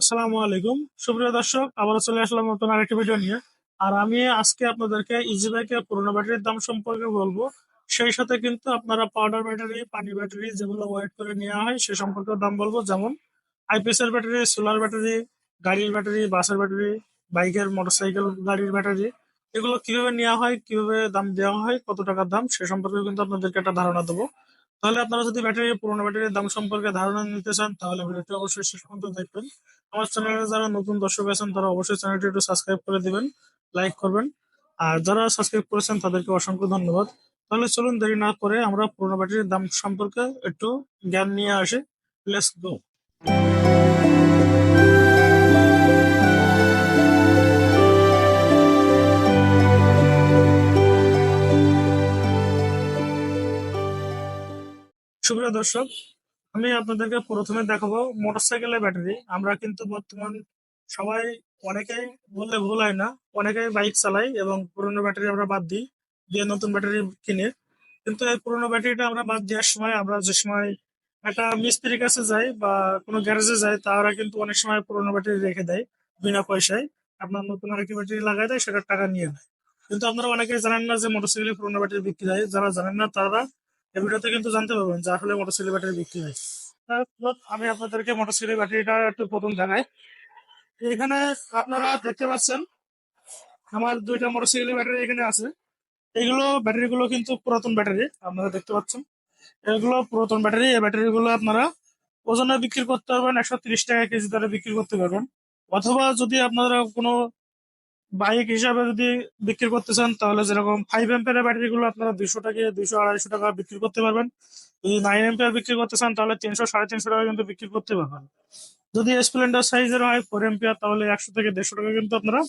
আসসালামু আলাইকুম। সুপ্রিয় দর্শক, আবারও চলে আসলাম নতুন আরেকটি ভিডিও নিয়ে। আর আমি আজকে আপনাদেরকে ইজি বাইকের পুরোনো ব্যাটারির দাম সম্পর্কে বলব। সেই সাথে কিন্তু আপনারা পাউডার ব্যাটারি পানি ব্যাটারি যেগুলো ওয়েট করে নেওয়া হয়, সে সম্পর্কে দাম বলব। যেমন আইপিএস এর ব্যাটারি সোলার ব্যাটারি গাড়ির ব্যাটারি বাসের ব্যাটারি বাইকের মোটরসাইকেল গাড়ির ব্যাটারি এগুলো কীভাবে নেওয়া হয়, কীভাবে দাম দেওয়া হয়, কত টাকার দাম, সে সম্পর্কে কিন্তু আপনাদেরকে একটা ধারণা দেবো। তাহলে আপনারা যদি ব্যাটারি পুরোনো ব্যাটারির দাম সম্পর্কে ধারণা নিতে চান, তাহলে ভিডিওটি অবশ্যই শেষ পর্যন্ত দেখবেন। আমার চ্যানেলে যারা নতুন দর্শক আছেন, তারা অবশ্যই চ্যানেলটি একটু সাবস্ক্রাইব করে দিবেন, লাইক করবেন। আর যারা সাবস্ক্রাইব করেছেন, তাদেরকে অসংখ্য ধন্যবাদ। তাহলে চলুন দেরি না করে আমরা পুরোনো ব্যাটারির দাম সম্পর্কে একটু জ্ঞান নিয়ে আসি। লেটস গো দর্শক, আমি আপনাদেরকে প্রথমে দেখাবো মোটরসাইকেলের ব্যাটারি। আমরা কিন্তু বর্তমান সবাই অনেকেই বললে ভুল হয় না, অনেকেই বাইক চালাই এবং পুরোনো ব্যাটারি আমরা বাদ দিই, দিয়ে নতুন ব্যাটারি কিনে। কিন্তু এই পুরোনো ব্যাটারিটা আমরা বাদ দেওয়ার সময় আমরা যে সময় একটা মিস্ত্রির কাছে যাই বা কোনো গ্যারেজে যাই, তারা কিন্তু অনেক সময় পুরোনো ব্যাটারি রেখে দেয় বিনা পয়সায়। আপনার নতুন আরেকটি ব্যাটারি লাগাই দেয়, সেটার টাকা নিয়ে নেয়। কিন্তু আপনারা অনেকেই জানেন না যে মোটরসাইকেলে পুরোনো ব্যাটারি বিক্রি হয়। যারা জানেন না তারা এই ভিডিওতে কিন্তু জানতে পারবেন যে আসলে মোটরসাইকেল ব্যাটারি বিক্রি হয়। আমি আপনাদেরকে মোটরসাইকেল ব্যাটারিটা একটু প্রথম দেখাই এখানে আপনারা দেখতে পাচ্ছেন, আমার দুইটা মোটরসাইকেল ব্যাটারি এখানে আছে। এগুলো ব্যাটারি গুলো কিন্তু পুরাতন ব্যাটারি, আপনারা দেখতে পাচ্ছেন। এগুলো পুরাতন ব্যাটারি, এই ব্যাটারি গুলো আপনারা ওজনে বিক্রি করতে পারবেন একশো তিরিশ টাকা কেজি দরে বিক্রি করতে পারবেন। অথবা যদি আপনারা কোনো বাইক হিসাবে যদি বিক্রি করতে চান, তাহলে যেরকম ফাইভ এম্পিয়ার ব্যাটারি গুলো আপনারা দুইশো টাকা দুইশো আড়াইশো টাকা বিক্রি করতে পারবেন। যদি নাইন এম্পিয়ার বিক্রি করতে চান, তাহলে তিনশো, সাড়ে তিনশো টাকা কিন্তু বিক্রি করতে পারবেন। যদি স্প্লেন্ডার সাইজের হয় ফোর এম্পিয়ার তাহলে একশো থেকে দেড়শো টাকা কিন্তু আপনারা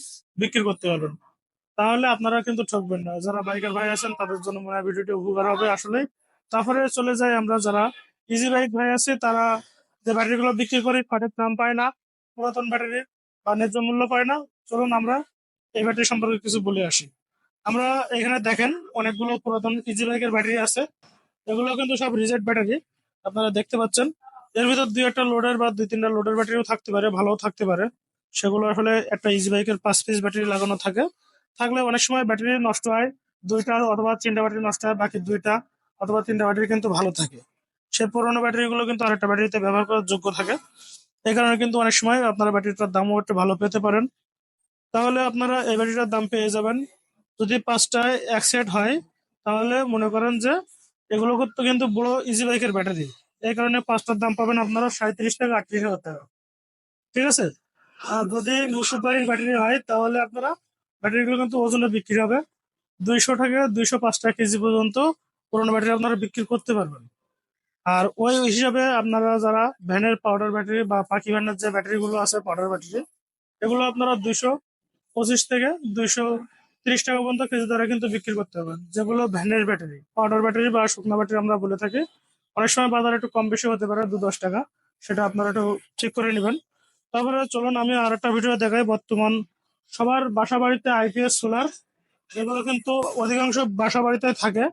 বিক্রি করতে পারবেন। তাহলে আপনারা কিন্তু ঠকবেন না। যারা বাইকার ভাই আছেন, তাদের জন্য মনে হয় ভিডিওটি উপকার হবে আসলে তারপরে চলে যাই আমরা, যারা ইজি বাইক ভাই আছে, তারা যে ব্যাটারিগুলো বিক্রি করে, সঠিক দাম পায় না, পুরাতন ব্যাটারির বা ন্যায্য মূল্য পায় না। চলুন আমরা এই ব্যাটারি সম্পর্কে কিছু বলে আসি। আমরা এখানে দেখেন অনেকগুলো পুরাতন ইজি বাইকের ব্যাটারি আছে। এগুলো কিন্তু সব রিজেট ব্যাটারি। আপনারা দেখতে পাচ্ছেন। এর ভিতর দুই একটা লোডের বা দুই তিনটা লোডের ব্যাটারিও থাকতে পারে, ভালোও থাকতে পারে। সেগুলো আসলে একটা ইজি বাইকের পাঁচ পিস ব্যাটারি লাগানো থাকে। থাকলে অনেক সময় ব্যাটারি নষ্ট হয়, দুইটা অথবা তিনটা ব্যাটারি নষ্ট হয়, বাকি দুইটা অথবা তিনটা ব্যাটারি কিন্তু ভালো থাকে। সে পুরোনো ব্যাটারিগুলো কিন্তু আরেকটা ব্যাটারিতে ব্যবহার করার যোগ্য থাকে। এই কারণে কিন্তু অনেক সময় আপনারা ব্যাটারিটার দামও একটু ভালো পেতে পারেন। তাহলে আপনারা এই ব্যাটারিটার দাম পেয়ে যাবেন। যদি পাঁচটায় এক সেট হয়, তাহলে মনে করেন যে এগুলো করতে কিন্তু বড় ইজি বাইকের ব্যাটারি এই কারণে পাঁচটার দাম পাবেন আপনারা সাঁত্রিশ টাকা আটত্রিশ হাজার টাকা। ঠিক আছে? আর যদি সুপারির ব্যাটারি হয়, তাহলে আপনারা ব্যাটারিগুলো কিন্তু ওজনে বিক্রি হবে। দুইশো টাকা দুইশো পাঁচ টাকা কেজি পর্যন্ত পুরোনো ব্যাটারি আপনারা বিক্রি করতে পারবেন। আর ওই হিসাবে আপনারা যারা ভ্যানের পাউডার ব্যাটারি বা পাখি ভ্যানের যে ব্যাটারিগুলো আছে পাউডার ব্যাটারি এগুলো আপনারা দুইশো পঁচিশ থেকে দুইশো তিরিশ টাকা পর্যন্ত কেজি দরে কিন্তু বিক্রি করতে পারবেন যেগুলো ভ্যানের ব্যাটারি, পাউডার ব্যাটারি বা শুকনো ব্যাটারি আমরা বলে থাকি। অনেক সময় বাজারে একটু কম বেশি হতে পারে দু দশ টাকা। সেটা আপনারা একটু চেক করে নেবেন। তারপরে চলুন আমি আর একটা ভিডিও দেখাই। বর্তমান সবার বাসা বাড়িতে আইপিএস সোলার এগুলো কিন্তু অধিকাংশ বাসা বাড়িতে থাকে।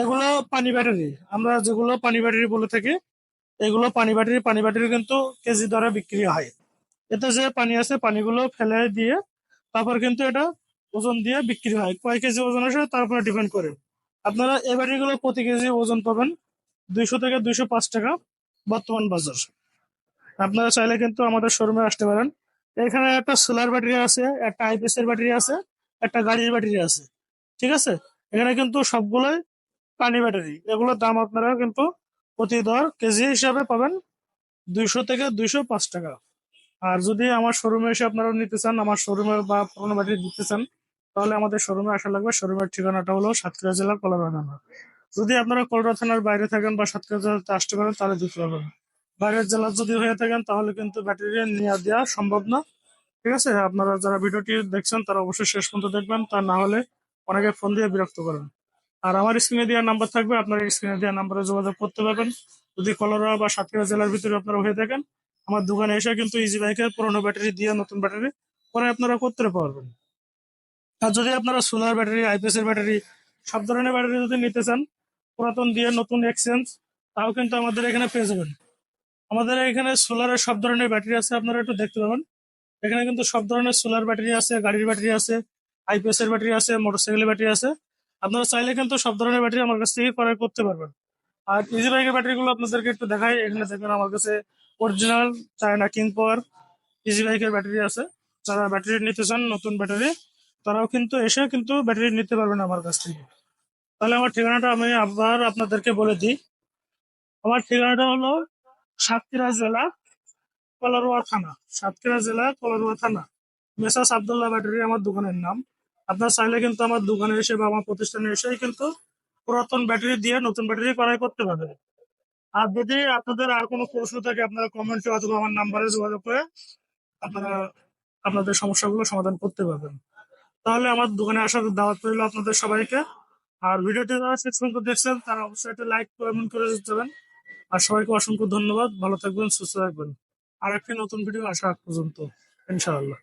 এগুলো পানি ব্যাটারি। আমরা যেগুলো পানি ব্যাটারি বলে থাকি, এগুলো পানি ব্যাটারি পানি ব্যাটারি কিন্তু কেজি দরে বিক্রি হয়। এতে যে পানি আছে, পানিগুলো ফেলে দিয়ে তারপর কিন্তু এটা ওজন দিয়ে বিক্রি হয়। কয় কেজি ওজন আসে তার উপরে ডিপেন্ড করে। আপনারা এই ব্যাটারিগুলো প্রতি কেজি ওজন পাবেন দুইশো থেকে দুইশো পাঁচ টাকা বর্তমান বাজার। আপনারা চাইলে কিন্তু আমাদের শোরুমে আসতে পারেন। এখানে একটা সোলার ব্যাটারি আছে, একটা আইপিএস এর ব্যাটারি আছে, একটা গাড়ির ব্যাটারি আছে। ঠিক আছে? এখানে কিন্তু সবগুলোই পানি ব্যাটারি। এগুলোর দাম আপনারা কিন্তু প্রতি দর কেজি হিসাবে পাবেন দুইশো থেকে দুইশো পাঁচ টাকা। আর যদি আমার শোরুমে এসে আপনারা নিতে চান, আমার শোরুমে বা পুরোনো ব্যাটারি দিতে চান, তাহলে আমাদের শোরুমে আসা লাগবে। শোরুমের ঠিকানাটা হলো সাতক্ষীরা জেলার কলরা থানা। যদি আপনারা কলরা থানার বাইরে থাকেন বা সাতক্ষীরা জেলাতে আসতে পারেন তাহলে দিতে পারবেন বাইরের জেলার যদি হয়ে থাকেন, তাহলে কিন্তু ব্যাটারি নিয়ে দেওয়া সম্ভব না। ঠিক আছে? আপনারা যারা ভিডিওটি দেখছেন, তারা অবশ্যই শেষ পর্যন্ত দেখবেন, তা না হলে অনেকে ফোন দিয়ে বিরক্ত করেন আর আমার স্ক্রিনে দেওয়ার নাম্বার থাকবে, আপনারা স্ক্রিনে দেওয়া নাম্বারে যোগাযোগ করতে পারবেন। যদি কলরা বা সাতক্ষীরা জেলার ভিতরে আপনারা হয়ে থাকেন আমার দোকানে এসে কিন্তু ইজি বাইকের পুরোনো ব্যাটারি দিয়ে নতুন ব্যাটারি পরে আপনারা করতে পারবেন। আর যদি আপনারা সোলার ব্যাটারি আইপিএস এর ব্যাটারি, সব ধরনের ব্যাটারি যদি নিতে চান, পুরাতন দিয়ে নতুন এক্সচেঞ্জ তাও কিন্তু আমাদের এখানে পেয়ে যাবেন। আমাদের এখানে সোলারের সব ধরনের ব্যাটারি আছে, আপনারা একটু দেখতে পাবেন। এখানে কিন্তু সব ধরনের সোলার ব্যাটারি আছে, গাড়ির ব্যাটারি আছে আইপিএস এর ব্যাটারি আছে, মোটরসাইকেলের ব্যাটারি আছে। আপনারা চাইলে কিন্তু সব ধরনের ব্যাটারি আমার কাছ থেকে ক্রয় করতে পারবেন। আর ইজি বাইকের ব্যাটারিগুলো আপনাদেরকে একটু দেখাই, এখানে দেখবেন আমার কাছে original China king power easy বাইকের ব্যাটারি আছে। যারা ব্যাটারি নিতে চান, নতুন ব্যাটারি তারাও কিন্তু এসে কিন্তু ব্যাটারি নিতে পারবেন আমার কাছ থেকে। তাহলে আমার ঠিকানাটা আমি আবার আপনাদেরকে বলে দিই। আমার ঠিকানাটা হলো সাতক্ষীরা জেলা, কলারোয়া থানা। সাতক্ষীরা জেলা, কলারোয়া থানা। মেসাস আবদুল্লাহ ব্যাটারি আমার দোকানের নাম। আপনার চাইলে কিন্তু আমার দোকানে এসে বা আমার প্রতিষ্ঠানে এসেই কিন্তু পুরাতন ব্যাটারি দিয়ে নতুন ব্যাটারি ক্রয় করতে পারবেন। আর যদি আপনাদের আর কোনো প্রশ্ন থাকে, আপনারা কমেন্টে অথবা আমার নাম্বারে যোগাযোগ করে আপনারা আপনাদের সমস্যাগুলো সমাধান করতে পারবেন। তাহলে আমার দোকানে আসার দাওয়াত রইল আপনাদের সবাইকে। আর ভিডিওটি যারা শেষ পর্যন্ত দেখছেন, তারা অবশ্যই একটা লাইক কমেন্ট করে দেবেন। আর সবাইকে অসংখ্য ধন্যবাদ। ভালো থাকবেন, সুস্থ থাকবেন। আর একটি নতুন ভিডিও আসা পর্যন্ত, ইনশাআল্লাহ।